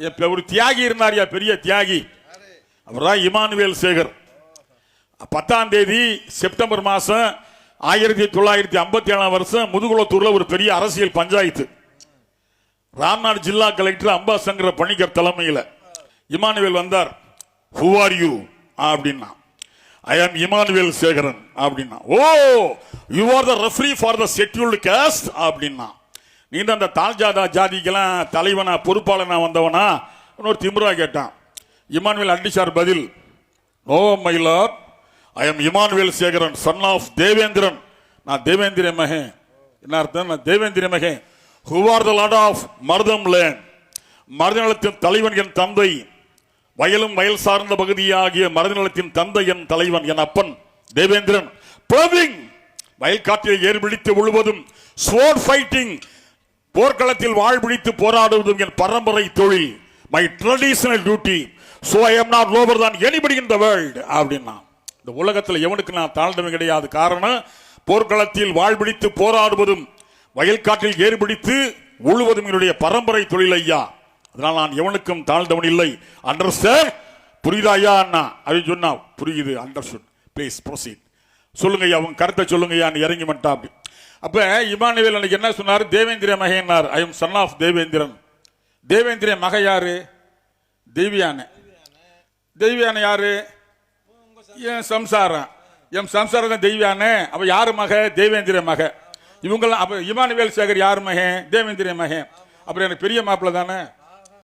ஒரு தியாகி இருந்தாரியா பெரிய தியாகி? அவர்தான் இமானுவேல் சேகர். பத்தாம் தேதி செப்டம்பர் மாதம் ஆயிரத்தி தொள்ளாயிரத்தி ஐம்பத்தி ஏழாம் வருஷம் முதுகுளத்தூரில் ஒரு பெரிய அரசியல் பஞ்சாயத்து. ராம்நாடு ஜில்லா கலெக்டர் அம்பாசங்கர பணிக்கர் தலைமையில் இமானுவேல் வந்தார். ஹூ ஆர் யூ அப்படின்னா ஐ ஆம் இமானுவேல் சேகரன் அப்படின்னா ஓ you are the referee for the scheduled caste அப்படின்னா நீ தான் அந்த தாழ்ஜாதா ஜாதிக்கெல்லாம் தலைவனா பொறுப்பாளனா வந்தவனா? இன்னொரு திமுறா கேட்டான். இமானுவேல் அண்டிசார் பதில் no Mayilar I am Immanuel Sekaran son of Devendran. நான் தேவேந்திர மகன். என்ன அர்த்தம்? நான் தேவேந்திர மகன். Who are the lord of Marutham land மருதநலத்தின் தலைவன் என் தந்தை. வயலும் வயல் சார்ந்த பகுதியாகிய மருதநலத்தின் தந்தை என் தலைவன் என் அப்பன். தேவேந்திரன். பிளவிங் வயல்காட்டில் ஏர் பிடித்து உழுவதும் ஸ்வோர் ஃபைட்டிங் போர்க்களத்தில் வாழ் பிடித்து போராடுவதும் என் பரம்பரை தொழில். My traditional duty so I am not lower than anybody in the world அப்படின்னா. இந்த உலகத்தில் எவனுக்கு நான் தாழ்ந்தவன் கிடையாது. காரணம் போர்க்களத்தில் வாழ் பிடித்து போராடுவதும் வயல்காட்டில் ஏறுபிடித்து உழுவதும் என்னுடைய பரம்பரை தொழில் ஐயா. அதனால் நான் எவனுக்கும் தாழ்ந்தவன் இல்லை. அண்டர்ஸ்டாண்ட் புரியுதா ஐயா அண்ணா? அப்படின்னு சொன்னா புரியுது அண்டர்ஸ்டுட் ப்ளீஸ் ப்ரொசீட் சொல்லுங்க ஐயா உங்க கருத்தை சொல்லுங்க ஐயா இறங்கி மட்டா அப்படி. அப்ப இமானுவேல் அன்னைக்கு என்ன சொன்னார்? Devendra மகன்னார் I am son of Devendran. Devendra மக யாரு? தெய்வியானை தெய்வியானை யாரு? என் சம்சாரம். என் சம்சாரம் தான் தெய்வியானே. அப்ப யாரு மக? தேவேந்திர மக. இவங்கெல்லாம் அப்ப இமானுவேல் சேகர் யார் மகன்? தேவேந்திர மகன். அப்புறம் எனக்கு பெரிய மாப்பிள்ள தானே?